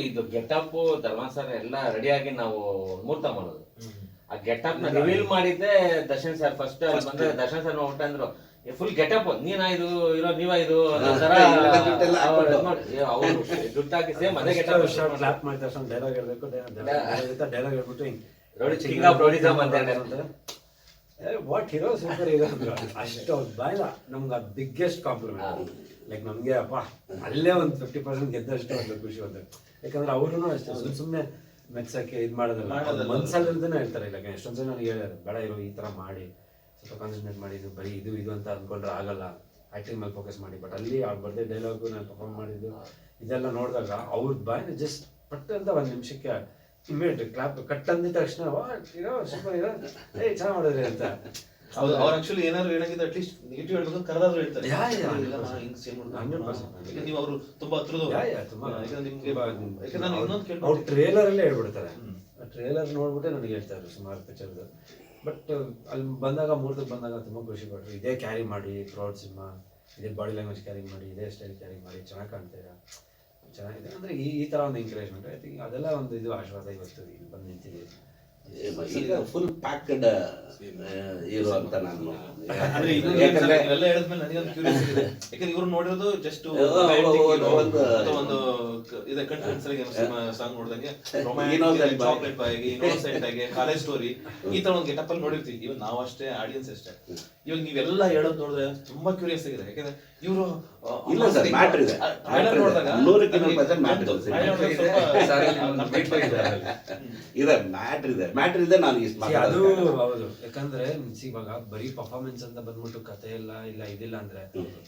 ಇದು ಗೆಟಪ್ ಧರ್ಮಾಸರ ಎಲ್ಲ ರೆಡಿಯಾಗಿ ನಾವು ಮುಹೂರ್ತ ಮಾಡೋದು. ಆ ಗೆಟಪ್ನ ರಿವೀಲ್ ಮಾಡಿದ್ದೆ ದರ್ಶನ್ ಸರ್ ಫಸ್ಟ್ ಬಂದ್ರೆ ದರ್ಶನ್ ಸರ್ ನೋಡ್ಬಿಟ್ಟು ಅಂದ್ರು ಫುಲ್ ಗೆಟಪ್ ನೀನಾ ಇದು ಇರೋ ನೀವ ಇದು? ಅವ್ರು ದುಡ್ಡು ಹಾಕಿ ಸೇಮ್ ಅದೇ ಗೆಟಪ್ ಡೈಲಾಗ್ ಹೇಳ್ಬೇಕು ಡೈಲಾಗ್ ಹೇಳ್ಬಿಟ್ಟು ನೋಡಿ, ಅಂತ ವಾಟ್ ಹೀರೋ ಸೂಪರ್ ಹೀರೋ ಅಷ್ಟು ಬಾಯ್ಲ ನಮ್ಗೆ ಬಿಗ್ಗೆಸ್ಟ್ ಕಾಂಪ್ಲಿಮೆಂಟ್ ಲೈಕ್ ನಮಗೆ ಅಪ್ಪ ಅಲ್ಲೇ ಒಂದು ಫಿಫ್ಟಿ ಪರ್ಸೆಂಟ್ ಗೆದ್ದಷ್ಟು ಒಂದು ಖುಷಿ ಒಂದು. ಯಾಕಂದ್ರೆ ಅವ್ರು ಅಷ್ಟೇ ಸುಮ್ಮನೆ ಸುಮ್ಮನೆ ಮೆಚ್ಚಕ್ಕೆ ಇದು ಮಾಡೋದಲ್ಲ. ಮನ್ಸಲ್ಲಿಂದನೇ ಹೇಳ್ತಾರೆ. ಇಲ್ಲ ಎಷ್ಟೊಂದು ಜನ ನನಗೆ ಹೇಳ್ಯಾರ ಬೇಡ ಇರೋ ಈ ಥರ ಮಾಡಿ. ಸ್ವಲ್ಪ ಕಾನ್ಸಂಟ್ರೇಟ್ ಮಾಡಿ ಇದು ಬರೀ ಇದು ಇದು ಅಂತ ಅಂದ್ಕೊಂಡ್ರೆ ಆಗಲ್ಲ. ಆ್ಯಕ್ಟಿಂಗ್ ಮೇಲೆ ಫೋಕಸ್ ಮಾಡಿ. ಬಟ್ ಅಲ್ಲಿ ಅವ್ರು ಬರ್ದೇ ಡೈಲಾಗು ನಾನು ಪರ್ಫಾರ್ಮ್ ಮಾಡಿದ್ದು ಇದೆಲ್ಲ ನೋಡಿದಾಗ ಅವ್ರ ಬಾಯಿನ ಜಸ್ಟ್ ಪಟ್ ಅಂತ ಒಂದು ನಿಮಿಷಕ್ಕೆ ಇಮ್ಮಿಡಿಯೇಟ್ ಕ್ಲಾಪ್ ಕಟ್ ಅಂದಿದ ತಕ್ಷಣ ವಾ ಇರೋ ಸೂಪರ್ ಇರೋ. ಏ ಚೆನ್ನಾಗಿ ಮಾಡಿದ್ರಿ ಅಂತ. ಅವ್ರು ಅವ್ರು ಆಕ್ಚುಲಿ ಏನಾದ್ರು ಹೇಳಂಗಿದ್ರೆ ಅಟ್ಲೀಸ್ಟ್ ನೆಗೆಟಿವ್ ಹೇಳ್ಬೇಕು ಕರೆದಾದ್ರು ಹೇಳ್ತಾರೆ. ಯಾ, ಯಾ, ಇಲ್ಲ, ನಾ ಹಿಂಗ್ ಸೇಮ್ ನೋಡ್ದೆ. 100%. ಈಗ ನೀವು ಅವರು ತುಂಬಾ ಹತ್ರದ ಯಾ, ಯಾ, ತುಂಬಾ. ಯಾಕಂದ್ರೆ ನಿಮ್ಗೆ ಯಾಕಂದ್ರೆ ನಾನು ಇನ್ನೊಂದು ಅವ್ರು ಕೇಳ್ಬೋದು ಟ್ರೇಲರ್ ಅಲ್ಲೇ ಹೇಳ್ಬಿಡ್ತಾರೆ. ಟ್ರೇಲರ್ ನೋಡ್ಬಿಟ್ಟೆ ನನಗೆ ಹೇಳ್ತಾರೆ ಸುಮಾರು ಪಿಕ್ಚರ್ದು ಬಟ್ ಅಲ್ಲಿ ಬಂದಾಗ ಮೂರ್ತಕ್ಕೆ ಬಂದಾಗ ತುಂಬಾ ಖುಷಿ ಪಟ್ರು. ಇದೇ ಕ್ಯಾರಿ ಮಾಡಿ ಪ್ರೌಡ್ ಸಿನಿಮಾ ಇದೇ ಬಾಡಿ ಲ್ಯಾಂಗ್ವೇಜ್ ಕ್ಯಾರಿ ಮಾಡಿ ಇದೇ ಸ್ಟೈಲ್ ಕ್ಯಾರಿ ಮಾಡಿ ಚೆನ್ನಾಗಿ ಕಾಣ್ತೀರಾ ಚೆನ್ನಾಗಿದೆ. ಅಂದ್ರೆ ಈ ಈ ತರ ಒಂದು ಎಂಕರೇಜ್ಮೆಂಟ್ ಐ ಥಿಂಕ್ ಅದೆಲ್ಲ ಒಂದು ಇದು ಆಶೀರ್ವಾದ ಇವತ್ತು ಇಲ್ಲಿ ಬಂದು ನಿಂತಿದೆ. ಈಗ ಫುಲ್ ಪ್ಯಾಕ್ಡ್ ಇರುವಂತ ನಾನು ಯಾಕಂದ್ರೆ ಯಾಕಂದ್ರೆ ಇವ್ರು ನೋಡಿರೋದು ಜಸ್ಟ್. ಒಂದು ಇದೆ ಕಂಟೆಂಟ್ಸ್ ಸಾಂಗ್ ನೋಡಿದಂಗೆ. ಚಾಕ್ಲೇಟ್ ಇನ್ನೋಸೆಂಟ್ ಆಗಿ ಕಾಲೇಜ್ ಸ್ಟೋರಿ ಈ ತರ ಒಂದು ಗೆಟಪ್ ಅಲ್ಲಿ ನೋಡಿರ್ತೀವಿ. ಇವಾಗ ನಾವು ಅಷ್ಟೇ. ಆಡಿಯನ್ಸ್ ಅಷ್ಟೇ ಇವಾಗ ನೀವೆಲ್ಲ ಹೇಳೋದು ನೋಡಿದ್ರೆ ತುಂಬಾ ಕ್ಯೂರಿಯಸ್ ಆಗಿದೆ. ಯಾಕಂದ್ರೆ ಇವರು ಇಲ್ಲ ಸರ್, ಮ್ಯಾಟ್ರ್ ಇದೆ. ಇದೆ. ನೂರಕ್ಕೆ ನೂರು matter ಇದೆ. ಇದೆ. ಮ್ಯಾಟ್ರ್ ಇದೆ ಮ್ಯಾಟ್ರ್ ಇದೆ. ನಾನು ಇಷ್ಟು ಮಾತಾಡೋದು ಹೌದು. ಯಾಕಂದ್ರೆ ಇವಾಗ ಬರೀ ಪರ್ಫಾರ್ಮೆನ್ಸ್ ಅಂತ ಬಂದ್ಬಿಟ್ಟು ಕತೆ ಇಲ್ಲ ಇಲ್ಲ ಇದಿಲ್ಲ ಅಂದ್ರೆ.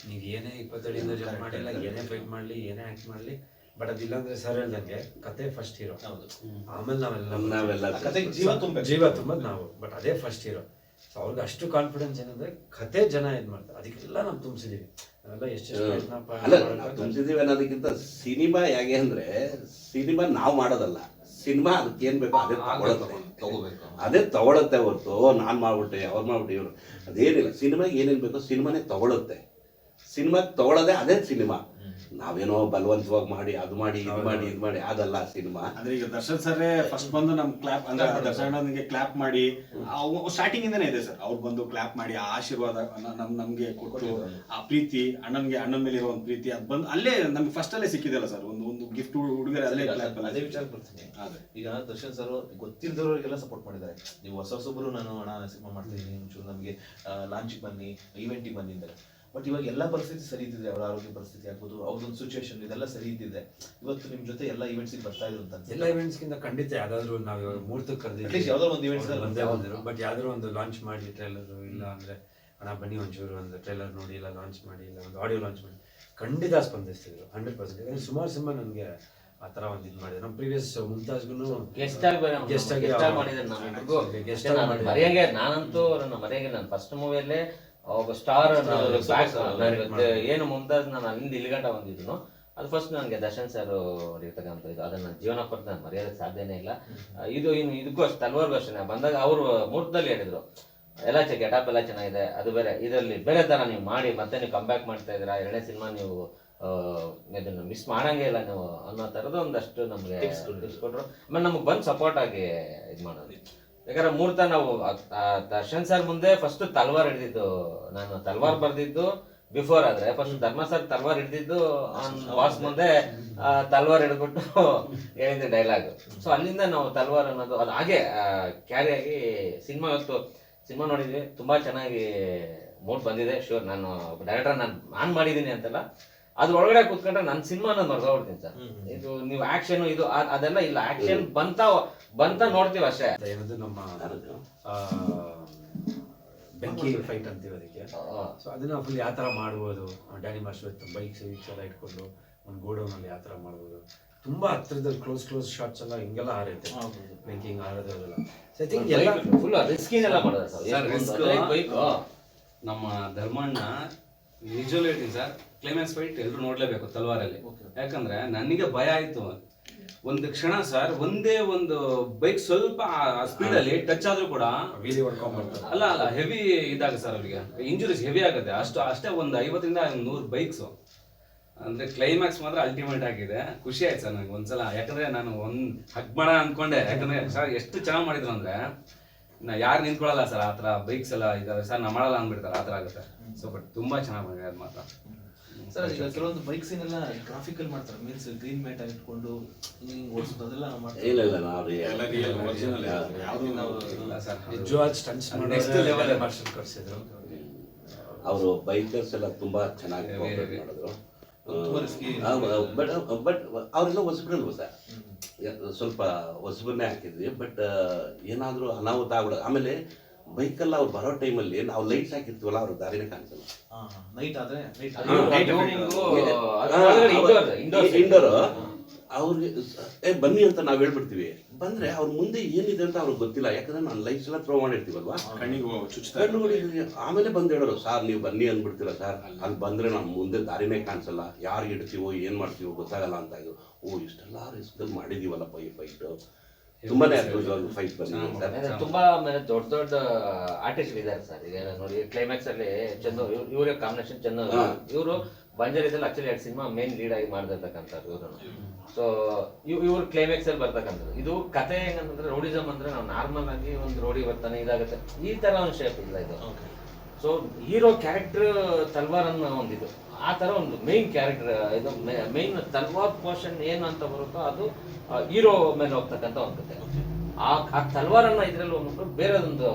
ನೀವ್ ಏನೇ ಇಪ್ಪತ್ತಡಿಯಿಂದ ಜಂಪ್ ಮಾಡಿಲ್ಲ ಏನೇ ಫೈಟ್ ಮಾಡ್ಲಿ ಏನೇ ಆಕ್ಟ್ ಮಾಡ್ಲಿ ಬಟ್ ಅದಿಲ್ಲ ಅಂದ್ರೆ ಸರ್ ಹೇಳ್ದಂಗೆ ಕತೆ ಫಸ್ಟ್ ಹೀರೋ ಹೌದು. ಆಮೇಲೆ ನಾವೆಲ್ಲ ನಾವೆಲ್ಲ ಜೀವ ತುಂಬಬೇಕು. ಜೀವ ತುಂಬದ್ ನಾವು ಬಟ್ ಅದೇ ಫಸ್ಟ್ ಹೀರೋ ಸೊ ಅವ್ರಿಗೆ ಅಷ್ಟು ಕಾನ್ಫಿಡೆನ್ಸ್ ಏನಂದ್ರೆ ಕತೆ ಜನ ಏನ್ ಮಾಡ್ತಾರೆ ಅದಕ್ಕೆಲ್ಲ ನಾವು ತುಂಬಿಸಿದೀವಿ. ಅಲ್ಲ ನಾವು ಅನ್ನೋದಕ್ಕಿಂತ ಸಿನಿಮಾ ಹೇಗೆ ಅಂದ್ರೆ ಸಿನಿಮಾ ನಾವು ಮಾಡೋದಲ್ಲ. ಸಿನಿಮಾ ಅದಕ್ಕೆ ಏನ್ ಬೇಕೋ? ಅದೇ ತಗೊಳತ್ತೆ. ತಗೋಬೇಕು. ಅದೇ ತಗೊಳತ್ತೆ ಹೊರತು ನಾನ್ ಮಾಡ್ಬಿಟ್ಟೆ ಅವ್ರು ಮಾಡ್ಬಿಟ್ಟೆ ಇವ್ರು. ಅದೇನಿಲ್ಲ ಸಿನಿಮಾಗೆ ಏನೇನ್ ಬೇಕೋ ಸಿನಿಮಾನೇ ತಗೊಳುತ್ತೆ. ಸಿನಿಮಾ ತಗೊಳ್ಳೋದೇ ಅದೇ ಸಿನಿಮಾ. ನಾವೇನೋ ಬಲವಂತವಾಗಿ ಮಾಡಿ ಅದು ಮಾಡಿ ಇದು ಮಾಡಿ ಇದು ಮಾಡಿ ಅದಲ್ಲ ಸಿನಿಮಾ. ಅಂದ್ರೆ ಈಗ ದರ್ಶನ್ ಸರ್ ಫಸ್ಟ್ ಬಂದು ನಮ್ ಕ್ಲಾಪ್ ಅಂದ್ರೆ ದರ್ಶನ್ ಅಣ್ಣನಿಗೆ ಕ್ಲಾಪ್ ಮಾಡಿ ಸ್ಟಾರ್ಟಿಂಗ್ ಇಂದನೇ ಇದೆ ಸರ್. ಅವ್ರು ಬಂದು ಕ್ಲಾಪ್ ಮಾಡಿ ಆ ಆಶೀರ್ವಾದ ನಮ್ ನಮ್ಗೆ ಕೊಟ್ಟು ಆ ಪ್ರೀತಿ ಅಣ್ಣನ್ಗೆ ಅಣ್ಣನ ಮೇಲೆ ಇರೋ ಒಂದು ಪ್ರೀತಿ ಅದ್ ಬಂದು ಅಲ್ಲೇ ನಮ್ಗೆ ಫಸ್ಟ್ ಅಲ್ಲೇ ಸಿಕ್ಕಿದಲ್ಲ ಸರ್. ಒಂದು ಒಂದು ಗಿಫ್ಟ್ ಹುಡುಗರೆ ಅಲ್ಲೇ ಕ್ಲಾಪ್ ಅದೇ ವಿಚಾರ ಬರ್ತೀನಿ. ಈಗ ದರ್ಶನ್ ಸರ್ ಗೊತ್ತಿಲ್ಲದವ್ರಿಗೆಲ್ಲ ಸಪೋರ್ಟ್ ಮಾಡಿದ್ದಾರೆ. ನೀವು ಹೊಸ ಹೊಸಬ್ರು ನಾನು ಹಣ ಸಿನಿಮಾ ಮಾಡ್ತೀನಿ ಒಂಚೂರು ನಮಗೆ ಲಾಂಚಿಗೆ ಬನ್ನಿ ಇವೆಂಟಿಗೆ ಬನ್ನಿ ಅಂತಾರೆ. ಬಟ್ ಇವಾಗ ಎಲ್ಲ ಪರಿಸ್ಥಿತಿ ಸರಿ ಇದ್ದಿದೆ ಅವರ ಆರೋಗ್ಯ ಪರಿಸ್ಥಿತಿ ಆಗ್ಬೋದು ಅವ್ರದೊಂದು ಸಿಚುವೇಶನ್ ಇದೆಲ್ಲ ಸರಿ ಇದ್ದಿದೆ. ಇವತ್ತು ನಿಮ್ ಜೊತೆ ಎಲ್ಲ ಇವೆಂಟ್ಸಿಗೆ ಬರ್ತಾ ಇದ್ರು ಅಂತ ಎಲ್ಲ ಇವೆಂಟ್ಸ್ ಗಿಂತ ಖಂಡಿತ ಯಾವ್ದಾದ್ರು ನಾವು ಇವಾಗ ಕರೆದಿದ್ದೀವಿ. ಯಾವ್ದೋ ಒಂದು ಇವೆಂಟ್ಸ್ ಅಲ್ಲಿ ಬಂದೇ ಬಂದಿರೋ ಬಟ್ ಯಾವ್ದಾದ್ರು ಒಂದು ಲಾಂಚ್ ಮಾಡಿ ಟ್ರೈಲರ್ ಇಲ್ಲ ಅಂದ್ರೆ ಅಣ್ಣ ಬನ್ನಿ ಒಂಚೂರು ಒಂದು ಟ್ರೈಲರ್ ನೋಡಿ ಇಲ್ಲ ಲಾಂಚ್ ಮಾಡಿ ಇಲ್ಲ ಒಂದು ಆಡಿಯೋ ಲಾಂಚ್ ಮಾಡಿ. ಖಂಡಿತ ಸ್ಪಂದಿಸ್ತಿದ್ರು ಹಂಡ್ರೆಡ್ ಪರ್ಸೆಂಟ್ ಯಾಕಂದ್ರೆ ಸುಮಾರು ಸಿಂಹ ನನಗೆ ಆ ತರ ಒಂದು ಇದು ಮಾಡಿದೆ ನಮ್ಮ ಪ್ರೀವಿಯಸ್ ಮುಂತಾಜ್ಗೂ ಗೆಸ್ಟ್ ಆಗಿ ಗೆಸ್ಟ್ ಆಗಿ ಮಾಡಿದ್ದಾರೆ ನಾನಂತೂ ನನ್ನ ಮರೆಯಂಗೆ ನಾನು ಫಸ್ಟ್ ಮೂವಿಯಲ್ಲೇ ಒಬ್ಬ ಸ್ಟಾರ್ ಏನು ಮುಮ್ತಾಜ್ ನಾನು ಅಲ್ಲಿಂದ ಇಲ್ಲಿ ಗಂಟ ಬಂದಿದ್ದು ಅದು ಫಸ್ಟ್ ನನಗೆ ದರ್ಶನ್ ಸರ್ ಇರ್ತಕ್ಕಂಥ ಇದು. ಅದನ್ನ ಜೀವನ ಪಡೆದ ನಾನು ಮರೆಯೋದಕ್ಕೆ ಸಾಧ್ಯನೇ ಇಲ್ಲ. ಇದು ಇನ್ನು ಇದಕ್ಕೂ ಅಷ್ಟು ತಲ್ವಾರ್ ಅಷ್ಟೇ ಬಂದಾಗ ಅವರು ಮುಹೂರ್ತದಲ್ಲಿ ಹೇಳಿದ್ರು ಎಲ್ಲ ಚೆ ಗೆಟಪ್ ಎಲ್ಲ ಚೆನ್ನಾಗಿದೆ ಅದು ಬೇರೆ ಇದರಲ್ಲಿ ಬೇರೆ ತರ ನೀವು ಮಾಡಿ ಮತ್ತೆ ನೀವು ಕಮ್ ಬ್ಯಾಕ್ ಮಾಡ್ತಾ ಇದ್ದೀರಾ ಎರಡನೇ ಸಿನಿಮಾ ನೀವು ಇದನ್ನ ಮಿಸ್ ಮಾಡಂಗೇ ಇಲ್ಲ ನೀವು ಅನ್ನೋ ಥರದ ಒಂದಷ್ಟು ನಮಗೆ ಕೊಟ್ರು ಆಮೇಲೆ ನಮಗೆ ಬಂದು ಸಪೋರ್ಟ್ ಆಗಿ ಇದು ಮಾಡೋದು. ಯಾಕಂದ್ರೆ ಮೂರ್ತ ನಾವು ದರ್ಶನ್ ಸರ್ ಮುಂದೆ ಫಸ್ಟ್ ತಲ್ವಾರ್ ಹಿಡಿದಿದ್ದು ನಾನು ತಲ್ವಾರ್ ಬರ್ದಿದ್ದು ಬಿಫೋರ್ ಆದ್ರೆ. ಫಸ್ಟ್ ಧರ್ಮ ಸರ್ ತಲ್ವಾರ್ ಹಿಡಿದಿದ್ದು ವಾಸ್ ಮುಂದೆ ತಲ್ವಾರ್ ಹಿಡಿದ್ಬಿಟ್ಟು ಹೇಳಿದ್ದು ಡೈಲಾಗ್ ಸೊ ಅಲ್ಲಿಂದ ನಾವು ತಲ್ವಾರ್ ಅನ್ನೋದು ಅದು ಹಾಗೆ ಕ್ಯಾರಿ ಆಗಿ ಸಿನಿಮಾ ಇವತ್ತು ಸಿನಿಮಾ ನೋಡಿದ್ವಿ. ತುಂಬಾ ಚೆನ್ನಾಗಿ ಮೂಡ್ ಬಂದಿದೆ. ಶೂರ್ ನಾನು ಡೈರೆಕ್ಟರ್ ನಾನು ಆನ್ ಮಾಡಿದ್ದೀನಿ ಅಂತಲ್ಲ. ಅದ್ರ ಒಳಗಡೆ ಕೂತ್ಕೊಂಡ್ರೆ ನನ್ನ ಸಿನಿಮಾ ಮರ್ದೋಗ್ಬಿಡ್ತೀನಿ ಸರ್. ಇದು ನೀವು ಆಕ್ಷನ್ ಇದು ಅ- ಅದೆಲ್ಲ ಇಲ್ಲ. ಆಕ್ಷನ್ ಬಂತ ಬಂತ ನೋಡ್ತೀವಿ ಅಷ್ಟೇ. ಏನದು ನಮ್ಮ ಆ, ಬೆಂಕಿ ಫೈಟ್ ಅಂತೀವಿ ಅದಕ್ಕೆ. ಆ, ಸೊ ಅದನ್ನ ಫುಲ್ ಯಾವ ಥರ ಮಾಡ್ಬೋದು? ಡ್ಯಾನಿ ಮಾಸ್ಟರ್ ಬೈಕ್ಸ್ ವೀಕ್ಸ್ ಎಲ್ಲ ಇಟ್ಕೊಂಡು ಒಂದು ಗೋಡೌನಲ್ಲಿ ಯಾವ ಥರ ಮಾಡ್ಬೋದು? ತುಂಬಾ ಹತ್ರದಲ್ಲಿ ಕ್ಲೋಸ್ ಕ್ಲೋಸ್ ಶಾಟ್ಸ್ ಎಲ್ಲ ಹಿಂಗೆಲ್ಲ ಹಾರೈತೆ. ಬೆಂಕಿ ಹಿಂಗೆ ಹಾರೋದು ಅದೆಲ್ಲ ಸೊ ಐ ಥಿಂಕ್ ಎಲ್ಲ ಫುಲ್ ರಿಸ್ಕಿನೆಲ್ಲ ಮಾಡೋದು ಸರ್? ಸರ್, risk- ಬೈಕ್ ನಮ್ಮ ಧರ್ಮಣ್ಣ ನಿಜವಲ್ಲೂ ಹೇಳ್ತೀನಿ ಸರ್ ಕ್ಲೈಮ್ಯಾಕ್ಸ್ ಫೈಟ್ ಎಲ್ಲರೂ ನೋಡ್ಲೇಬೇಕು ತಲ್ವಾರಲ್ಲಿ. ಯಾಕಂದ್ರೆ ನನಗೆ ಭಯ ಆಯ್ತು. ಒಂದು ಕ್ಷಣ ಸರ್ ಒಂದೇ ಒಂದು ಬೈಕ್ ಸ್ವಲ್ಪ ಸ್ಪೀಡ್ ಅಲ್ಲಿ ಟಚ್ ಆದ್ರೂ ಕೂಡ ಅಲ್ಲ ಅಲ್ಲ ಹೆವಿ ಇದಾಗ ಸರ್ ಅವರಿಗೆ. ಇಂಜುರೀಸ್ ಹೆವಿ ಆಗುತ್ತೆ. ಅಷ್ಟು ಅಷ್ಟೇ ಒಂದು ಐವತ್ತರಿಂದ ನೂರು ಬೈಕ್ಸ್ ಅಂದ್ರೆ ಕ್ಲೈಮ್ಯಾಕ್ಸ್ ಮಾತ್ರ ಅಲ್ಟಿಮೇಟ್ ಆಗಿದೆ. ಖುಷಿ ಆಯ್ತು ಸರ್ ನನಗೆ ಒಂದ್ಸಲ. ಯಾಕಂದ್ರೆ ನಾನು ಒಂದ್ ಹಗ್ಬಣ ಅನ್ಕೊಂಡೆ. ಯಾಕಂದ್ರೆ ಸರ್ ಎಷ್ಟು ಚೆನ್ನಾಗಿ ಮಾಡಿದ್ರು ಅಂದ್ರೆ ನಾ ಯಾರು ನಿಂತ್ಕೊಳ್ಳಲ್ಲ ಸರ್ ಆ ಥರ ಬೈಕ್ಸ್ ಎಲ್ಲ ಇದಾವೆ. ಸರ್ ನಾ ಮಾಡಲ್ಲ ಅಂದ್ಬಿಡ್ತಾರೆ. ಆ ಥರ ಆಗುತ್ತೆ. ಸೊ ಬಟ್ ತುಂಬಾ ಚೆನ್ನಾಗಿ ಮಾಡಿದೆ ಅದು ಮಾತ್ರ. ಸರ್ ಈಗ ಕೆಲವೊಂದು ಮಾಡ್ತಾರೆ. ಮೀನ್ಸ್ ಗ್ರೀನ್ ಮ್ಯಾಟ್ ಇಟ್ಕೊಂಡು ಹಿಂಗ್ ಓಡಿಸೋದು ಅದೆಲ್ಲ ಮಾಡ್ತಾರೆ ಇಲ್ಲ ಇಲ್ಲ ನಾವು ಎಲ್ಲ real, original ಯಾವ್ದು- ಯಾವ್ದು ನಾವು ಇಲ್ಲ ಸರ್ ನಿಜವಾದ ಸ್ಟಂಟ್ಸ್ Next level. ಮಾರ್ಷಲ್ ಕರ್ಸಿದ್ರು ಅವರು ಬೈಕರ್ಸ್ ಎಲ್ಲ ತುಂಬಾ ಚೆನ್ನಾಗಿ very. ಮಾಡಿದ್ರು. ಬಟ್ ಬಟ್ ಅವರೆಲ್ಲ ಹೊಸಬ್ರಲ್ವ ಸರ್ ಸ್ವಲ್ಪ ಹೊಸಬ್ರನ್ನೇ ಹಾಕಿದ್ವಿ ಬಟ್ ಏನಾದರೂ ಅನಾಹುತ ಆಗ್ಬಿಡೋದು. ಆಮೇಲೆ ಬೈಕಲ್ಲ ಅವ್ರು ಬರೋ ಟೈಮಲ್ಲಿ ನಾವು ಲೈಟ್ಸ್ ಹಾಕಿರ್ತೀವಲ್ಲ ಅವ್ರ ದಾರಿನ ಕಾಣಿಸಲ್ಲ. ನೈಟ್ ಆದ್ರೆ ನೈಟ್ ಇಂಡೋರ್ ಅವ್ರಿಗೆ ಏ ಬನ್ನಿ ಅಂತ ನಾವ್ ಹೇಳ್ಬಿಡ್ತೀವಿ. ಬಂದ್ರೆ ಅವ್ರ ಮುಂದೆ ಏನಿದೆ ಅಂತ ಅವ್ರಿಗೆ ಗೊತ್ತಿಲ್ಲ. ಯಾಕಂದ್ರೆ ನಾನು ಲೈಟ್ಸ್ ಎಲ್ಲ ಥ್ರೋ ಮಾಡಿರ್ತೀವಲ್ವಾ? ಕಣ್ಣಿಗೆ ಆಮೇಲೆ ಬಂದು ಹೇಳೋರು ಸರ್ ನೀವು ಬನ್ನಿ ಅಂದ್ಬಿಡ್ತೀರಾ ಸರ್? ಅಲ್ಲಿ ಬಂದ್ರೆ ನಮ್ಮ ಮುಂದೆ ದಾರಿನೇ ಕಾಣಿಸಲ್ಲ. ಯಾರು ಇಡ್ತೀವೋ ಏನ್ ಮಾಡ್ತೀವೋ ಗೊತ್ತಾಗಲ್ಲ ಅಂತ ಇದು. ಓ ಇಷ್ಟೆಲ್ಲ ರಿಸ್ಕ್ ಮಾಡಿದೀವಲ್ಲ ಪೈ ಫೈಟ್ ತುಂಬಾನೇ ಅದ್ಭುತವಾಗಿ ಫೈಟ್ ಬಂದಿದೆ. ತುಂಬಾ ಆಮೇಲೆ ದೊಡ್ಡ ದೊಡ್ಡ ಆರ್ಟಿಸ್ಟ್ ಇದ್ದಾರೆ ಸರ್. ಈಗ ನೋಡಿ ಕ್ಲೈಮ್ಯಾಕ್ಸ್ ಅಲ್ಲಿ ಚಂದ ಇವ್ರ- ಇವರೇ ಕಾಂಬಿನೇಷನ್ ಚಂದ. ಇವರು ಬಂಜಾರಿದಲ್ಲಿ ಆಕ್ಚುಲಿ ಎರಡು ಸಿನಿಮಾ ಮೇನ್ ಲೀಡ್ ಆಗಿ ಮಾಡಿರ್ತಕ್ಕಂಥವ್ರು ಇವರು. ಸೊ ಇವ್ರ ಕ್ಲೈಮ್ಯಾಕ್ಸ್ ಅಲ್ಲಿ ಬರ್ತಕ್ಕಂಥದ್ದು. ಇದು ಕತೆ ಹೆಂಗಂತಂದ್ರೆ ರೋಡಿಸಮ್ ಅಂದ್ರೆ ನಾವು ನಾರ್ಮಲ್ ಆಗಿ ಒಂದು ರೋಡಿ ಬರ್ತಾನೆ ಇದಾಗುತ್ತೆ. ಈ ತರ ಒಂದು ಶೇಪ್ ಇಲ್ಲ ಇದು. ಸೊ ಹೀರೋ ಕ್ಯಾರೆಕ್ಟರ್ ತಲ್ವಾರ್ ಅನ್ನ ಒಂದಿದು. ಆ ತರ ಒಂದು ಮೇನ್ ಕ್ಯಾರೆಕ್ಟರ್ ಇದು ಮೇನ್ ತಲ್ವಾರ್ ಪೋರ್ಷನ್ ಏನು ಅಂತ ಬರುತ್ತೋ ಅದು ಹೀರೋ ಮೇಲೆ ಹೋಗ್ತಕ್ಕಂಥ ಒಂದು ಕತೆ. ಆ ಆ ತಲ್ವಾರನ್ನ ಇದ್ರಲ್ಲಿ ಹೋಗ್ಬಿಟ್ಟು ಒಂದು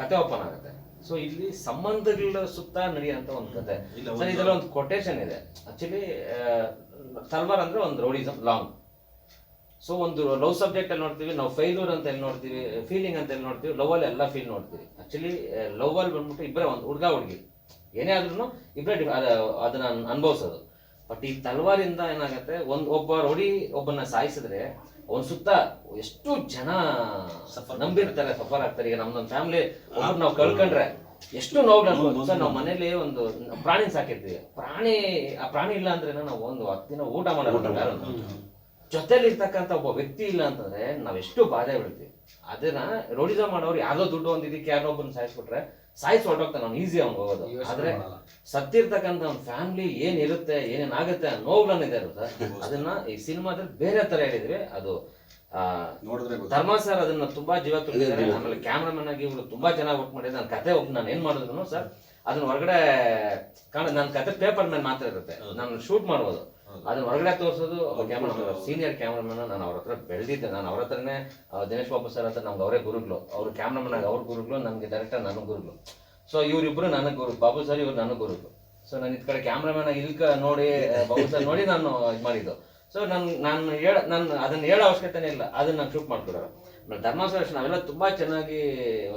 ಕತೆ ಓಪನ್ ಆಗುತ್ತೆ. ಸೊ ಇಲ್ಲಿ ಸಂಬಂಧಗಳ ಸುತ್ತ ನಡೆಯುವಂತ ಒಂದು ಕತೆ. ಸರ್ ಇದರಲ್ಲಿ ಒಂದು ಕೊಟೇಶನ್ ಇದೆ. ಆಕ್ಚುಲಿ ತಲ್ವಾರ್ ಅಂದ್ರೆ ಒಂದು ರೋಡಿಸಮ್ ಲಾಂಗ್ ಸೊ ಒಂದು ಲವ್ ಸಬ್ಜೆಕ್ಟ್ ಅಲ್ಲಿ ನೋಡ್ತೀವಿ ನಾವು ಫೈಲೂರ್ ಅಂತ ಎಲ್ಲಿ ನೋಡ್ತೀವಿ ಫೀಲಿಂಗ್ ಅಂತ ಎಲ್ಲಿ ನೋಡ್ತೀವಿ ಲವ್ ಅಲ್ಲಿ ಎಲ್ಲ ಫೀಲ್ ನೋಡ್ತೀವಿ. ಆಕ್ಚುಲಿ ಲವ್ ಅಲ್ಲಿ ಬಂದ್ಬಿಟ್ಟು ಇಬ್ಬರೇ ಒಂದು ಹುಡುಗ ಹುಡುಗಿ. ಏನೇ ಆದ್ರೂ ಇಬ್ಬರೇ ಅದ- ಅದನ್ನ ಅನುಭವಿಸೋದು. ಬಟ್ ಈ ತಲ್ವಾರಿಂದ ಏನಾಗುತ್ತೆ ಒಂದ್ ಒಬ್ಬ ರೌಡಿ ಒಬ್ಬನ ಸಾಯಿಸಿದ್ರೆ ಅವನ್ ಸುತ್ತ ಎಷ್ಟು ಜನ ನಂಬಿರ್ತಾರೆ ಸಫರ್ ಆಗ್ತಾರೆ. ಈಗ ನಮ್ದೊಂದು ಫ್ಯಾಮಿಲಿ ಒಬ್ಬರು ನಾವು ಕಳ್ಕೊಂಡ್ರೆ ಎಷ್ಟು ನೋವು ಸರ್ ನಾವು ಮನೇಲಿ ಒಂದು ಪ್ರಾಣಿ ಸಾಕಿರ್ತೀವಿ. ಪ್ರಾಣಿ ಆ ಪ್ರಾಣಿ ಇಲ್ಲ ಅಂದ್ರೆ ನಾವು ಒಂದು ಹತ್ತು ದಿನ ಊಟ ಮಾಡೋದು ಯಾರನ್ನು ಜೊತೆಲಿ ಇರ್ತಕ್ಕಂಥ ಒಬ್ಬ ವ್ಯಕ್ತಿ ಇಲ್ಲ ಅಂತಂದ್ರೆ ನಾವೆಷ್ಟು ಬಾಧೆ ಬೀಳ್ತೀವಿ ಅದನ್ನ ರೋಡಿಸ ಮಾಡೋರು ಯಾವ್ದೋ ದುಡ್ಡು ಒಂದ್ ಇದಕ್ಕೆ ಯಾರೋ ಒಬ್ಬನ ಸಾಯಿಸ್ಬಿಟ್ರೆ ಸಾಯಿಸಿ ಹೊರಟೋಗ್ತಾನೆ ಅವ್ನು ಈಸಿ ಅವ್ನು ಹೋಗೋದು. ಆದ್ರೆ ಸತ್ತಿರ್ತಕ್ಕಂಥ ಒಂದು ಫ್ಯಾಮಿಲಿ ಏನಿರುತ್ತೆ ಏನೇನಾಗುತ್ತೆ ನೋವುಗಳನ್ನಿದೆ ಸರ್? ಅದನ್ನ ಈ ಸಿನಿಮಾದಲ್ಲಿ ಬೇರೆ ತರ ಹೇಳಿದ್ರೆ ಅದು ಧರ್ಮ ಸರ್ ಅದನ್ನ ತುಂಬಾ ಜೀವ ತುಂಬಿದ್ದಾರೆ. ಆಮೇಲೆ ಕ್ಯಾಮ್ರಾಮನ್ ಆಗಿ ಇವ್ರು ತುಂಬಾ ಚೆನ್ನಾಗಿ ವರ್ಕ್ ಮಾಡಿದ್ರೆ ನನ್ನ ಕತೆ ಒಬ್ಬ ನಾನು ಏನ್ ಮಾಡಿದ್ರು ಸರ್? ಅದನ್ನ ಹೊರಗಡೆ ಕಾಣ ನನ್ನ ಕತೆ ಪೇಪರ್ ಮೇಲೆ ಮಾತ್ರ ಇರುತ್ತೆ. ನಾನು ಶೂಟ್ ಮಾಡ್ಬೋದು. ಅದನ್ನ ಹೊರಗಡೆ ತೋರಿಸೋದು ಕ್ಯಾಮ್ರಾ ಸೀನಿಯರ್ ಕ್ಯಾಮ್ರಾಮನ್ ನಾನು ಅವ್ರ ಹತ್ರ ಬೆಳೆದಿದ್ದೆ. ನಾನು ಅವ್ರ ಹತ್ರನೇ ದಿನೇಶ್ ಬಾಬು ಸರ್ ಹತ್ರ ನಮ್ಗೆ ಅವರೇ ಗುರುಗಳು. ಅವ್ರು ಕ್ಯಾಮ್ರಾಮನ್ ಆಗಿ ಅವ್ರ ಗುರುಗಳು ನನಗೆ ಡೈರೆಕ್ಟರ್ ನನ್ನ ಗುರುಗಳು. ಸೊ ಇವರಿಬ್ರು ನನಗೆ ಗುರು ಬಾಬು ಸರ್ ಇವ್ರು ನನ್ನ ಗುರುಗಳು. ಸೊ ನಾನು ಇದ್ ಕಡೆ ಕ್ಯಾಮ್ರಾಮನ್ ಇಲ್ಕ ನೋಡಿ ಬಾಬು ಸರ್ ನೋಡಿ ನಾನು ಇದು ಮಾಡಿದ್ದು. ಸೊ ನನ್ ನಾನು ಹೇಳ ನಾನು ಅದನ್ನ ಹೇಳೋ ಅವಶ್ಯಕತೆನೇ ಇಲ್ಲ. ಅದನ್ನ ನಾನು ಶೂಟ್ ಮಾಡ್ಕೊಡೋರು. ಧರ್ಮಾಸರ ನಾವೆಲ್ಲ ತುಂಬಾ ಚೆನ್ನಾಗಿ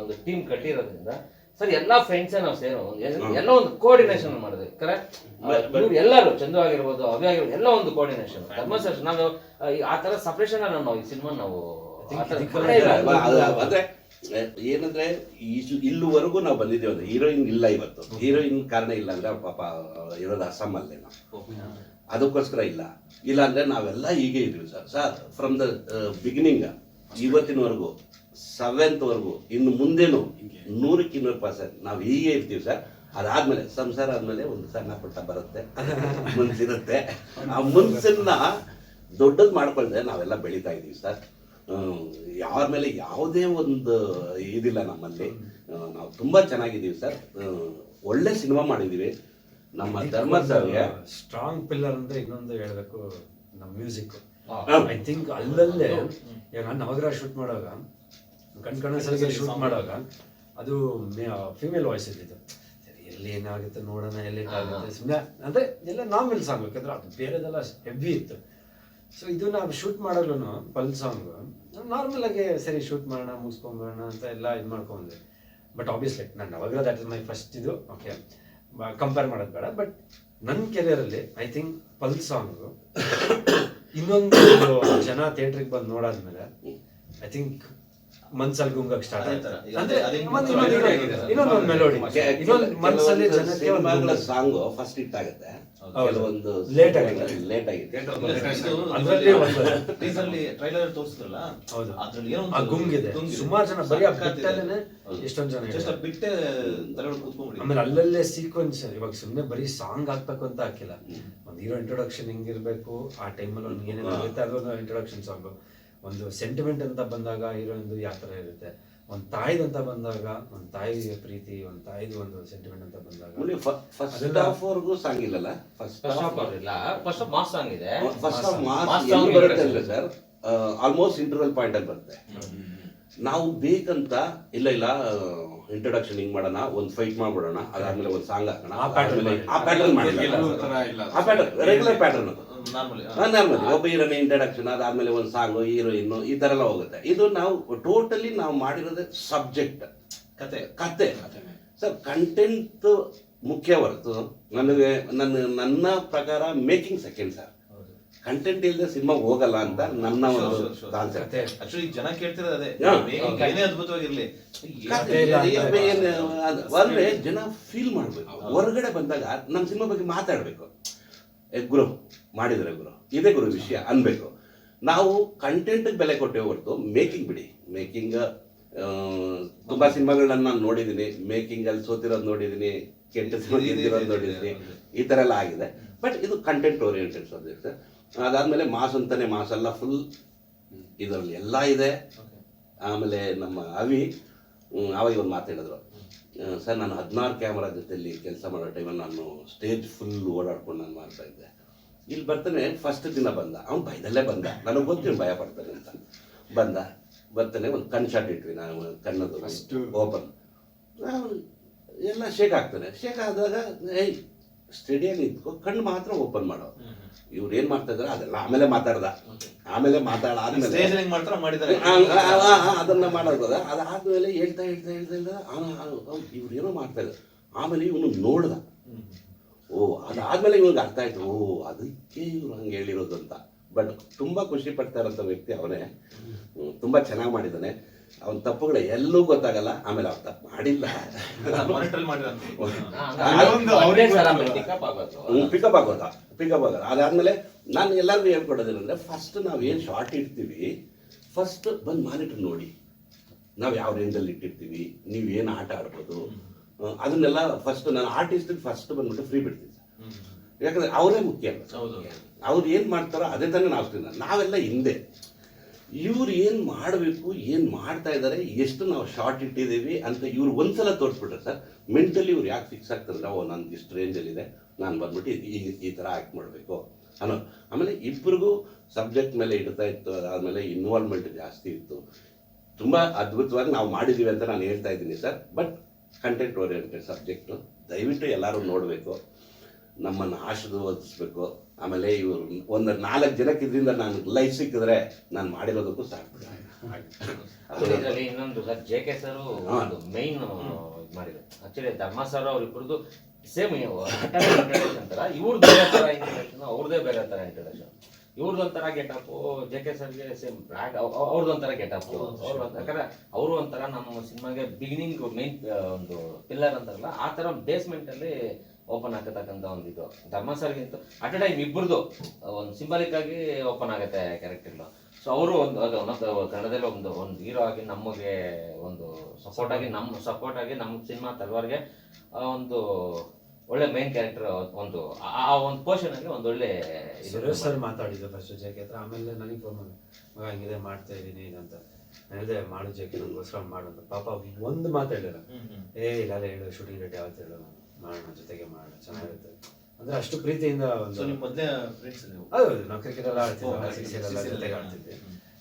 ಒಂದು ಟೀಮ್ ಕಟ್ಟಿರೋದ್ರಿಂದ ಸರ್ ಎಲ್ಲಾ ಫ್ರೆಂಡ್ಸ್ ನಾವು ಸೇರೋ ಎಲ್ಲ ಒಂದು ಕೋಆರ್ಡಿನೇಷನ್ ಮಾಡಿದ್ವಿ ಕರೆಕ್ಟ್ ಎಲ್ಲರೂ ಚಂದು ಆಗಿರ್ಬೋದು ಅವ್ಯ ಆಗಿರ್ಬೋದು ಎಲ್ಲ ಒಂದು ಕೋಆರ್ಡಿನೇಷನ್ ಸರ್ ನಾವು ಆ, ತರ ಸಪ್ರೇಷನ್ ನಾವು ಈ ಸಿನಿಮಾ ನಾವು. ಅಂದ್ರೆ ಏನಂದ್ರೆ ಇಷ್ಟು- ಇಲ್ಲಿವರೆಗೂ ನಾವು ಬಂದಿದ್ದೇವೆ ಅಂದ್ರೆ ಹೀರೋಯಿನ್ ಇಲ್ಲ ಇವತ್ತು. ಹೀರೋಯಿನ್ ಕಾರಣ ಇಲ್ಲ ಅಂದ್ರೆ ಪಾಪ ಇರೋದು ಅಸ್ಸಾಮಲ್ಲೇ ನಾವು. ಅದಕ್ಕೋಸ್ಕರ ಇಲ್ಲ. ಇಲ್ಲ ಅಂದ್ರೆ ನಾವೆಲ್ಲ ಹೀಗೆ ಇದ್ವಿ sir. Sir from the beginning ಇವತ್ತಿನವರೆಗೂ. ಸೆವೆಂತ್ ವರೆಗೂ. ಇನ್ನು ಮುಂದೇನು? ನೂರಕ್ಕೆ ಇನ್ನೂರು ಪರ್ಸೆಂಟ್ ನಾವು ಹೀಗೆ ಇರ್ತೀವಿ ಸರ್. ಅದಾದ್ಮೇಲೆ ಸಂಸಾರ ಆದ್ಮೇಲೆ ಒಂದು ಸಣ್ಣ ಪುಟ್ಟ ಬರುತ್ತೆ. ಮನ್ಸಿರುತ್ತೆ. ಆ ಮನ್ಸನ್ನ ದೊಡ್ಡದು ಮಾಡ್ಕೊಳ್ದೆ ನಾವೆಲ್ಲ ಬೆಳೀತಾ ಇದ್ದೀವಿ ಸರ್. ಯಾರ ಮೇಲೆ ಯಾವುದೇ ಒಂದು ಇದಿಲ್ಲ ನಮ್ಮಲ್ಲಿ. ನಾವು ತುಂಬಾ ಚೆನ್ನಾಗಿದ್ದೀವಿ ಸರ್. ಒಳ್ಳೆ ಸಿನಿಮಾ ಮಾಡಿದೀವಿ ನಮ್ಮ ಧರ್ಮ ಸ್ಟ್ರಾಂಗ್ ಪಿಲ್ಲರ್ ಅಂದ್ರೆ ಇನ್ನೊಂದು ಹೇಳಬೇಕು ನಮ್ಮ ಮ್ಯೂಸಿಕ್ ಐ ಥಿಂಕ್ ಅಲ್ಲಲ್ಲೇ ಈಗ ನಾನು ನವಗ್ರಹ ಶೂಟ್ ಮಾಡುವಾಗ ಕಣ್ ಕಣ್ಣ ಸಲಿಗೆ ಶೂಟ್ ಮಾಡುವಾಗ ಅದು ಫಿಮೇಲ್ ವಾಯ್ಸ್ ಇದ್ದಿದ್ದು ಸರಿ ಎಲ್ಲಿ ಏನಾಗುತ್ತೆ ನೋಡೋಣ ಎಲ್ಲಿ ಆಗುತ್ತೆ ಸುಮ್ಮನೆ ಅಂದ್ರೆ ಎಲ್ಲ ನಾರ್ಮಲ್ ಸಾಂಗ್ ಯಾಕಂದ್ರೆ ಅದು ಬೇರೆದೆಲ್ಲ ಹೆವಿ ಇತ್ತು. ಸೊ ಇದು ನಾವು ಶೂಟ್ ಮಾಡಲು ಪಲ್ ಸಾಂಗ್ ನಾರ್ಮಲ್ ಆಗಿ ಸರಿ ಶೂಟ್ ಮಾಡೋಣ ಮುಗಿಸ್ಕೊಂಬರೋಣ ಅಂತ ಎಲ್ಲ ಇದು ಮಾಡ್ಕೊಂಡ್ವಿ. ಬಟ್ ಆಬ್ವಿಯಸ್ಲಿ ನಾನು ಅವಾಗ ದಟ್ ಇಸ್ ಮೈ ಫಸ್ಟ್ ಇದು ಓಕೆ ಕಂಪೇರ್ ಮಾಡೋದು ಬೇಡ. ಬಟ್ ನನ್ನ ಕೆರಿಯರಲ್ಲಿ ಐ ಥಿಂಕ್ ಪಲ್ ಸಾಂಗು ಇನ್ನೊಂದು ಜನ ಥಿಯೇಟ್ರಿಗೆ ಬಂದು ನೋಡಾದ್ಮೇಲೆ ಐ ಥಿಂಕ್ ಮನ್ಸಲ್ಲಿ ಗುಂಗಕ್ಕೆ ಸ್ಟಾರ್ಟ್ ಅದೇ ತರ. ಅಂದ್ರೆ ಅದೇ- ಅದೇ ಒಂದು ಇನ್ನೊಂದು ಇನ್ನೊಂದು ಮೆಲೋಡಿ ಇನ್ನೊಂದು ಮನ್ಸಲ್ಲಿ ಜನಕ್ಕೆ ಒಂದು ಸಾಂಗ್ ಫಸ್ಟ್ ಹಿಟ್ ಆಗುತ್ತೆ. ಕೆಲವೊಂದು ಲೇಟ್ ಆಗಿದೆ. ಲೇಟ್ ಆಗಿದೆ. ಅದ್ರಲ್ಲಿ ಒಂದು ಟೀಸರ್ಲಿ ಟ್ರೈಲರ್ ತೋರಿಸಿದ್ರಲ್ಲ? ಹೌದು. ಅದ್ರಲ್ಲಿ ಏನೋ ಆ ಗುಂಗಿದೆ ಸುಮಾರು ಜನ ಬರೀ ಆ ಬಿಟ್ಟಲ್ಲೇನೆ ಎಷ್ಟೊಂದ್ ಜನ ಜಸ್ಟ್ ಇದ್ದಾರೆ. ಬಿಟ್ಟೆ ತಲೆ ಕೂತ್ಕೊಂಡ್ಬಿಡಿ ಆಮೇಲೆ ಅಲ್ಲಲ್ಲೇ ಸೀಕ್ವೆನ್ಸ್ ಇವಾಗ ಸುಮ್ನೆ ಬರೀ ಸಾಂಗ್ ಹಾಕ್ಬೇಕು ಅಂತ ಹಾಕಿಲ್ಲ. ಒಂದು ಹೀರೋ ಇಂಟ್ರೊಡಕ್ಷನ್ ಹೆಂಗಿರ್ಬೇಕು ಆ ಟೈಮಲ್ಲಿ ಅವ್ನಿಗೆ ಏನೇನು ಆಗುತ್ತೆ ಅದೊಂದು ಇಂಟ್ರೊಡಕ್ಷನ್ ಸಾಂಗ್ ಒಂದು ಸೆಂಟಿಮೆಂಟ್ ಅಂತ ಬಂದಾಗ ಹೀರೋಯಿಂದು ಯಾವ ತರ ಇರುತ್ತೆ? ಒಂದು ತಾಯಿದ್ ಅಂತ ಬಂದಾಗ ಒಂದು ತಾಯಿಗೆ ಪ್ರೀತಿ ಒಂದು ತಾಯಿದು ಒಂದು ಸೆಂಟಿಮೆಂಟ್ ಅಂತ ಬಂದಾಗ. ಫಸ್ಟ್ ಅದೆಲ್ಲ- ಹಾಫ್ ವರ್ಗೂ ಸಾಂಗ್ ಇಲ್ಲಲ್ಲ? ಫಸ್ಟ್ ಫಸ್ಟ್ ಆಫ್ ಇಲ್ಲ ಫಸ್ಟ್ ಆಫ್ ಮಾಸ್ ಸಾಂಗ್ ಇದೆ. ಫಸ್ಟ್ ಮಾಸ್ ಬರುತ್ತೆ. ಸರ್ ಆಲ್ಮೋಸ್ಟ್ ಇಂಟರ್ವಲ್ ಪಾಯಿಂಟ್ ಅಲ್ಲಿ ಬರುತ್ತೆ. ನಾವು ಬೇಕಂತ ಇಲ್ಲ ಇಲ್ಲ ಇಂಟ್ರೊಡಕ್ಷನ್ ಹಿಂಗ್ ಮಾಡೋಣ ಒಂದು ಫೈಟ್ ಮಾಡ್ಬಿಡೋಣ ಅದಾದ್ಮೇಲೆ ಒಂದು ಸಾಂಗ್ ಹಾಕೋಣ ಆ ಪ್ಯಾಟರ್ನ್ ಇಲ್ಲ, ಮಾಡಿಲ್ಲ. ಅದು ಇಲ್ಲ. ಆ pattern regular pattern normally normal ಒಬ್ಬ ಹೀರೋನ ಇಂಟ್ರಡಕ್ಷನ್ ಅದಾದ್ಮೇಲೆ ಒಂದು ಸಾಂಗ್ ಹೀರೋಯಿನ್ ಈ ತರ ಎಲ್ಲ ಹೋಗುತ್ತೆ. ಇದು ನಾವು ಟೋಟಲಿ ನಾವು ಮಾಡಿರೋದೇ ಸಬ್ಜೆಕ್ಟ್ ಕತೆ. ಕತೆ. ಸರ್ ಕಂಟೆಂಟ್ ಮುಖ್ಯ ಹೊರತು ನನಗೆ ನನ್ನ ನನ್ನ ಪ್ರಕಾರ ಮೇಕಿಂಗ್ ಸೆಕೆಂಡ್ ಸರ್ ಕಂಟೆಂಟ್ ಇಲ್ಲದೆ ಸಿನಿಮಾ ಹೋಗಲ್ಲ ಅಂತ ನನ್ನ ಒಂದು. ಕಾನ್ಸೆಪ್ಟ್ ಆಕ್ಚುಲಿ ಜನ ಕೇಳ್ತಿರೋದು ಅದೇ. ಏನೇ ಅದ್ಭುತವಾಗಿರ್ಲಿ. ಅಂದ್ರೆ ಜನ ಫೀಲ್ ಮಾಡ್ಬೇಕು. ಹೊರಗಡೆ ಬಂದಾಗ ನಮ್ಮ ಸಿನಿಮಾ ಬಗ್ಗೆ ಮಾತಾಡ್ಬೇಕು. ಗುರು ಮಾಡಿದರೆ ಗುರು. ಇದೇ ಗುರು ವಿಷಯ ಅನ್ಬೇಕು. ನಾವು ಕಂಟೆಂಟ್ ಬೆಲೆ ಕೊಟ್ಟೆ ಹೊರತು ಮೇಕಿಂಗ್ ಬಿಡಿ. ಮೇಕಿಂಗ್ ತುಂಬಾ ಸಿನಿಮಾಗಳನ್ನ ನಾನು ನೋಡಿದ್ದೀನಿ. ಮೇಕಿಂಗ್ ಅಲ್ಲಿ ಸೋತಿರೋದು ನೋಡಿದ್ದೀನಿ ಕೆಟ್ಟ ಇದೆ, ನೋಡಿದ್ದೀನಿ. ಈ ಥರ ಎಲ್ಲ ಆಗಿದೆ. ಬಟ್ ಇದು ಕಂಟೆಂಟ್ ಓರಿಯೆಂಟೆಡ್ ಸಬ್ಜೆಕ್ಟ್ ಅದಾದ್ಮೇಲೆ ಮಾಸ್ ಅಂತಾನೆ ಮಾಸ್ ಎಲ್ಲ ಫುಲ್ ಇದರಲ್ಲಿ ಎಲ್ಲ ಇದೆ. ಆಮೇಲೆ ನಮ್ಮ ಅವಿ ಅವಾಗ ಒಂದು ಮಾತಾಡಿದ್ರು. ಸರ್ ನಾನು ಹದಿನಾರು ಕ್ಯಾಮ್ರಾ ಜೊತೆಯಲ್ಲಿ ಕೆಲಸ ಮಾಡೋ ಟೈಮಲ್ಲಿ ನಾನು ಸ್ಟೇಜ್ ಫುಲ್ ಓಡಾಡ್ಕೊಂಡು ನಾನು ಮಾಡ್ತಾ ಇದ್ದೆ. ಇಲ್ಲಿ ಬರ್ತಾನೆ ಫಸ್ಟ್ ದಿನ ಬಂದ. ಅವ್ನು ಭಯದಲ್ಲೇ ಬಂದ. ನನಗೆ ಗೊತ್ತಿನ ಭಯ ಪಡ್ತಾನೆ ಅಂತ. ಬಂದ. ಬರ್ತಾನೆ ಒಂದು ಕಣ್ ಶಾಟ್ ಇಟ್ವಿ ನಾನು ಕಣ್ಣದು. ಓಪನ್ ಎಲ್ಲ ಶೇಕ್ ಆಗ್ತಾನೆ. ಶೇಕ್ ಆದಾಗ ಏಯ್ ಸ್ಟೇಡಿಯಾಗಿ ಇದ್ಕೋ ಕಣ್ಣು ಮಾತ್ರ ಓಪನ್ ಮಾಡೋ. ಇವ್ರು ಏನ್ ಮಾಡ್ತಾ ಇದಾರೆ ಅದೆಲ್ಲ ಆಮೇಲೆ ಮಾತಾಡ್ದ. ಆಮೇಲೆ ಮಾತಾಡ ಆದ್ಮೇಲೆ ಮಾತ್ರ ಆ, ಅದನ್ನ ಮಾಡೋದ ಅದಾದ್ಮೇಲೆ ಹೇಳ್ತಾ ಹೇಳ್ತಾ ಹೇಳ್ತಾ ಹೇಳ್ತಾ ಇವ್ರು ಏನೋ ಮಾಡ್ತಾ ಇದ್ದಾರೆ ಆಮೇಲೆ ಇವನು ನೋಡ್ದ. ಓ ಅದಾದ್ಮೇಲೆ ಇವ್ನಿಗೆ ಅರ್ಥ ಆಯ್ತು ಓ ಅದಕ್ಕೆ ಇವ್ರು ಹಂಗೆ ಹೇಳಿರೋದು ಅಂತ. ಬಟ್ ತುಂಬಾ ಖುಷಿ ಪಡ್ತಾ ಇರೋಂಥ ವ್ಯಕ್ತಿ ಅವನೇ. ತುಂಬಾ ಚೆನ್ನಾಗಿ ಮಾಡಿದ್ದಾನೆ. ಅವನ ತಪ್ಪುಗಳು ಎಲ್ಲೂ ಗೊತ್ತಾಗಲ್ಲ ಆಮೇಲೆ ಅವ್ರು ತಪ್ಪು ಮಾಡಿಲ್ಲ. ಪಿಕಪ್ ಆಗೋದು. ಪಿಕಪ್ ಆಗೋದ ಅದಾದ್ಮೇಲೆ ನಾನು ಎಲ್ಲರಿಗೂ ಹೇಳ್ಕೊಡೋದೇನಂದ್ರೆ ಫಸ್ಟ್ ನಾವು ಏನು ಶಾರ್ಟ್ ಇಡ್ತೀವಿ ಫಸ್ಟ್ ಬಂದು ಮಾನಿಟರ್ ನೋಡಿ. ನಾವು ಯಾವ ರೇಂಜಲ್ಲಿ ಇಟ್ಟಿರ್ತೀವಿ ನೀವು ಏನು ಆಟ ಆಡ್ಬೋದು. ಅದನ್ನೆಲ್ಲ ಫಸ್ಟ್ ನಾನು ಆರ್ಟಿಸ್ಟ್ ಫಸ್ಟ್ ಬಂದ್ಬಿಟ್ಟು ಫ್ರೀ ಬಿಡ್ತೀನಿ ಯಾಕಂದ್ರೆ ಅವರೇ ಮುಖ್ಯ ಅಲ್ಲ ಹೌದು. ಅವ್ರು ಏನು ಮಾಡ್ತಾರೋ ಅದೇ ತಾನೇ ನಾವು. ನಾವೆಲ್ಲ ಹಿಂದೆ. ಇವ್ರು ಏನು ಮಾಡಬೇಕು, ಏನು ಮಾಡ್ತಾ ಇದ್ದಾರೆ ಎಷ್ಟು ನಾವು ಶಾರ್ಟ್ ಇಟ್ಟಿದ್ದೀವಿ ಅಂತ ಇವ್ರು ಒಂದ್ಸಲ ತೋರಿಸ್ಬಿಟ್ರೆ ಸರ್ ಮೆಂಟಲಿ ಇವ್ರು ಯಾಕೆ ಫಿಕ್ಸ್ ಆಗ್ತಾರೆ ಓ, ನಂದು ಇಷ್ಟು ರೇಂಜಲ್ಲಿದೆ ನಾನು ಬಂದ್ಬಿಟ್ಟು ಈ ಈ ಥರ ಆ್ಯಕ್ಟ್ ಮಾಡಬೇಕು ಅನ್ನೋ, ಆಮೇಲೆ ಇಬ್ಬರಿಗೂ ಸಬ್ಜೆಕ್ಟ್ ಮೇಲೆ ಇಡ್ತಾ ಇತ್ತು, ಅದಾದಮೇಲೆ ಇನ್ವಾಲ್ವ್ಮೆಂಟ್ ಜಾಸ್ತಿ ಇತ್ತು. ತುಂಬ ಅದ್ಭುತವಾಗಿ ನಾವು ಮಾಡಿದ್ದೀವಿ ಅಂತ ನಾನು ಹೇಳ್ತಾ ಇದ್ದೀನಿ sir but content oriented subject ದಯವಿಟ್ಟು ಎಲ್ಲರೂ ನೋಡಬೇಕು, ನಮ್ಮನ್ನು ಆಶೀರ್ವದಿಸ್ಬೇಕು. ಆಮೇಲೆ ಇವರು ಒಂದು ನಾಲ್ಕು ಜನಕ್ಕೆ ಇದರಿಂದ ನಾನು ಲೈಫ್ ಸಿಕ್ಕಿದ್ರೆ ನಾನು ಮಾಡಿರೋದಕ್ಕೂ ಸಾಕು ಇದರಲ್ಲಿ ಇನ್ನೊಂದು ಸರ್ ಜೆ ಕೆ ಸರ್ ಒಂದು ಮೈನ್ ಇದು ಮಾಡಿದ್ರು. ಆಕ್ಚುಲಿ ಧರ್ಮ ಸರ್ ಅವ್ರಿಬ್ರದ್ದು ಸೇಮ್ ಇಂಟ್ರಡಕ್ಷನ್ ತರ ಇವ್ರದ್ದು ಬೇರೆ ತರ ಇಂಟ್ರಡಕ್ಷನ್ ಅವ್ರದೇ ಬೇರೆ ತರ ಇಂಟ್ರಡಕ್ಷನ್ ಇವ್ರದೊಂಥರ ಒಂಥರ ಗೆಟಪ್ ಜೆ ಕೆ ಸರ್ಗೆ ಸೇಮ್ ಬ್ಲ್ಯಾಕ್ ಅವ್ರದೊಂಥರ ಒಂಥರ ಗೆಟಪ್ ಅವ್ರು ಯಾಕಂದ್ರೆ ಅವರು ಒಂಥರ ನಮ್ಮ ಸಿನಿಮಾಗೆ ಬಿಗಿನಿಂಗ್ ಮೇನ್ ಒಂದು ಪಿಲ್ಲರ್ ಅಂತಾರಲ್ಲ ಆ ತರ ಬೇಸ್ಮೆಂಟ್ ಅಲ್ಲಿ ಓಪನ್ ಆಗತಕ್ಕಂತ ಒಂದು ಇದು ಧರ್ಮ ಸರ್ಗಿಂತ ಅಟ್ ಎ ಟೈಮ್ ಇಬ್ಬರದು ಒಂದು ಸಿಂಬಲಿಕ್ ಆಗಿ ಓಪನ್ ಆಗುತ್ತೆ ಕ್ಯಾರೆಕ್ಟರ್ ಸೊ ಅವರು ಒಂದು ಅದು ಕನ್ನಡದಲ್ಲಿ ಒಂದು ಒಂದು ಹೀರೋ ಆಗಿ ನಮಗೆ ಒಂದು ಸಪೋರ್ಟ್ ಆಗಿ ನಮ್ಮ ಸಪೋರ್ಟ್ ಆಗಿ ನಮ್ಮ ಸಿನಿಮಾ ತಲ್ವಾರ್ಗೆ ಆ ಒಂದು ಒಳ್ಳೆ ಮೈನ್ ಕ್ಯಾರೆಕ್ಟರ್ ಒಂದು ಆ- ಒಂದು ಪೋರ್ಷನ್ ಆಗಿ ಒಂದು ಒಳ್ಳೆ ಸುರೇಶ್ ಸರ್ ಮಾತಾಡಿದ್ರು ಫಸ್ಟ್ ಜಾಕೆ ಹತ್ರ. ಆಮೇಲೆ ನನಗೆ ಫೋನ್ ಮಾಡಿ ಮಗ ಹಂಗಿದೆ ಮಾಡ್ತಾ ಇದ್ದೀನಿ ಅಂತ. ಹೇಳಿದೆ ಮಾಡು ಜಾಕೆ ನನಗೋಸ್ಕರ ಮಾಡು ಅಂತ. ಪಾಪ ಒಂದು ಮಾತಾಡಿಲ್ಲ ಏ ಇಲ್ಲ ಹೇಳು ಶೂಟಿಂಗ್ ಡೇಟ್ ಯಾವತ್ತು ಹೇಳು ಮಾಡೋಣ ಜೊತೆಗೆ ಮಾಡೋಣ ಚೆನ್ನಾಗಿರುತ್ತೆ. ಅಂದ್ರೆ ಅಷ್ಟು ಪ್ರೀತಿಯಿಂದ ಸೊ ಒಂದು ನಿಮ್ ಮೊದ್ಲೇ ಫ್ರೆಂಡ್ಸ್ ನೀವು? ಹೌದು ನಾವು ಕ್ರಿಕೆಟ್ ಎಲ್ಲ ಓ, ಎಲ್ಲ ಜೊತೆಗೆ ಎಲ್ಲ.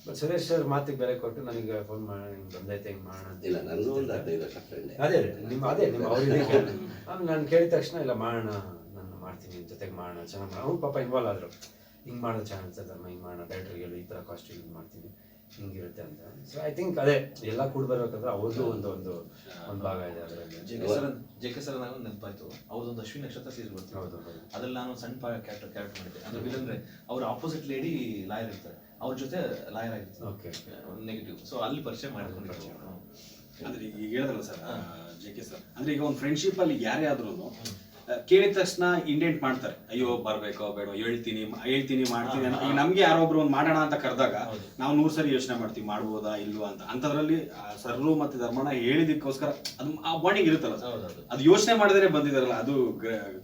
ಬಟ್ ಸುರೇಶ್ ಸರ್ ಮಾತಿಗೆ ಬೆಲೆ ಕೊಟ್ಟು ನನಗೆ ಫೋನ್ ಮಾಡಿ ಹಿಂಗೆ ಬಂದೈತೆ ಹಿಂಗೆ ಮಾಡೋಣ ಅಂತ ಇಲ್ಲ ನನಗೂ ಒಂದು ಹದಿನೈದು ವರ್ಷ ಫ್ರೆಂಡ್ ಅದೇ ನಿಮ್ಮ ಅದೇ ನಿಮ್ಮ ಅವ್ರಿಗೆ ನಾನು ಕೇಳಿದ ತಕ್ಷಣ ಇಲ್ಲ ಮಾಡೋಣ ನಾನು ಮಾಡ್ತೀನಿ ಜೊತೆಗೆ ಮಾಡೋಣ ಚೆನ್ನಾಗಿ ಮಾಡೋಣ ಅವ್ನು ಪಾಪ ಇನ್ವಾಲ್ವ್ ಆದ್ರು. ಹಿಂಗೆ ಮಾಡೋದು ಚೆನ್ನಾಗಿ ಅನ್ಸುತ್ತೆ ಅಮ್ಮ ಹಿಂಗೆ ಮಾಡೋಣ ಡೈರೆಕ್ಟರ್ಗೆ ಈ ಥರ ಕಾಸ್ಟ್ ಯೂಸ್ ಮಾಡ್ತೀನಿ. ಹಿಂಗಿರುತ್ತೆ ಅಂತ. ಸೊ ಐ ಥಿಂಕ್ ಅದೇ ಎಲ್ಲ ಕೂಡ ಬರ್ಬೇಕಂದ್ರೆ ಅವ್ರದ್ದು ಒಂದು ಒಂದು ಒಂದು ಭಾಗ ಇದೆ ಅದರಲ್ಲಿ. J K sir J K sir ನನಗೆ ನೆನಪಾಯ್ತು ಅವ್ರದ್ದೊಂದು ಅಶ್ವಿನಿ ನಕ್ಷತ್ರ ಸೀರೆ ಬರ್ತೀವಿ ಹೌದು ಅದ್ರಲ್ಲಿ ನಾನು ಸಣ್ಣ ಕ್ಯಾರೆಕ್ಟರ್ ಕ್ಯಾರೆಕ್ಟರ್ ಮಾಡಿದ್ದೆ. ಅಂದ್ರೆ ಇಲ್ಲಂದ್ರೆ ಅವ್ರ ಆಪೋಸಿಟ್ ಲೇಡಿ ಲಾಯರ್ ಇರ್ತಾರೆ. ಅವ್ರ ಜೊತೆ ಲಾಯರ್ ಆಗಿರ್ತಾರೆ. ಓಕೆ ನೆಗೆಟಿವ್ ಸೊ ಅಲ್ಲಿ ಪರಿಚಯ ಮಾಡಿಕೊಂಡು ಅಂದ್ರೆ ಈಗ ಹೇಳಿದ್ರಲ್ಲ ಸರ್ ಜೆ ಕೆ ಸರ್ ಅಂದ್ರೆ ಈಗ ಒಂದು ಫ್ರೆಂಡ್ಶಿಪ್ ಅಲ್ಲಿ ಯಾರೇ ಆದ್ರೂ ಕೇಳಿದ ತಕ್ಷಣ ಇಂಡೆಂಟ್ ಮಾಡ್ತಾರೆ. ಅಯ್ಯೋ ಬರ್ಬೇಕೋ ಬೇಡ ಹೇಳ್ತೀನಿ ಹೇಳ್ತೀನಿ ಮಾಡ್ತೀನಿ ಅನ್ನೋ- ಈಗ ನಮ್ಗೆ ಯಾರೊಬ್ರು ಒಂದು ಮಾಡೋಣ ಅಂತ ಕರೆದಾಗ ನಾವು ನೂರು ಸರಿ ಯೋಚನೆ ಮಾಡ್ತೀವಿ ಮಾಡ್ಬೋದಾ ಇಲ್ವಾ ಅಂತ. ಅಂತದ್ರಲ್ಲಿ ಸರ್ರು ಮತ್ತೆ ಧರ್ಮಣ್ಣ ಹೇಳಿದಕ್ಕೋಸ್ಕರ ಅದು ಆ ಬಾಂಡಿಂಗ್ ಇರುತ್ತಲ್ಲ ಸರ್ ಹೌದೌದು ಅದು ಯೋಚನೆ ಮಾಡಿದ್ರೆ ಬಂದಿದಾರಲ್ಲ ಅದು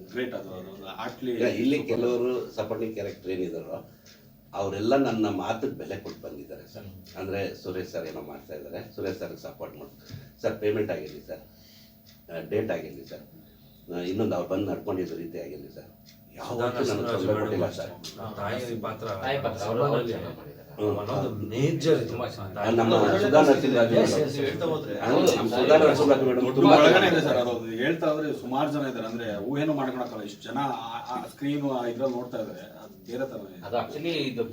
ಗ್ರೇಟ್ ಅದು ಅದು ಆಟ್ಲಿ ಈಗ ಇಲ್ಲಿ ಕೆಲವರು ಸಪೋರ್ಟಿಂಗ್ ಕ್ಯಾರೆಕ್ಟರ್ ಏನಿದಾರೋ ಅವರೆಲ್ಲ ನನ್ನ ಮಾತಿಗೆ ಬೆಲೆ ಕೊಟ್ಟು ಬಂದಿದ್ದಾರೆ ಸರ್. ಅಂದರೆ ಸುರೇಶ್ ಸರ್ ಏನೋ ಮಾಡ್ತಾ ಇದ್ದಾರೆ. ಸುರೇಶ್ ಸರ್ ಸಪೋರ್ಟ್ ಮಾಡಿ ಸರ್ ಪೇಮೆಂಟ್ ಆಗಿರಲಿ ಸರ್. ಡೇಟ್ ಆಗಿರಲಿ ಸರ್. ಇನ್ನೊಂದು ಅವ್ರು ಬಂದು ನಡ್ಕೊಂಡಿದ್ದ ರೀತಿ ಆಗಿದೆ ಸರ್. ಯಾವತ್ತೂ ನನಗೆ ತೊಂದರೆ ಕೊಟ್ಟಿಲ್ಲ ತಾಯಿ ಪಾತ್ರ ತುಂಬಾ ನಮ್ಮ ಸುಧಾ ನರಸಿಂಹರಾಜು ಹೇಳ್ತಾ ಹೋದ್ರೆ. ನಮ್ಮ ಸುಧಾ ನರಸಿಂಹರಾಜು ಮೇಡಮ್. ದೊಡ್ಡ ತುಂಬಾ ಒಳಗನೆ ಇದೆ ಸರ್ ಅದು ಹೇಳ್ತಾ ಇದ್ರೆ ಸುಮಾರು ಜನ ಇದ್ದಾರೆ. ಅಂದ್ರೆ ಊಹೆನೂ ಮಾಡ್ಕೊಳಕ್ಕಲ್ಲ ಇಷ್ಟು ಜನ ಸ್ಕ್ರೀನ್ ಇದ್ರಲ್ಲಿ ನೋಡ್ತಾ ಇದಾರೆ ಅದು ಬೇರೆ ತರ ಅದು ಆಕ್ಚುಲಿ ಇದು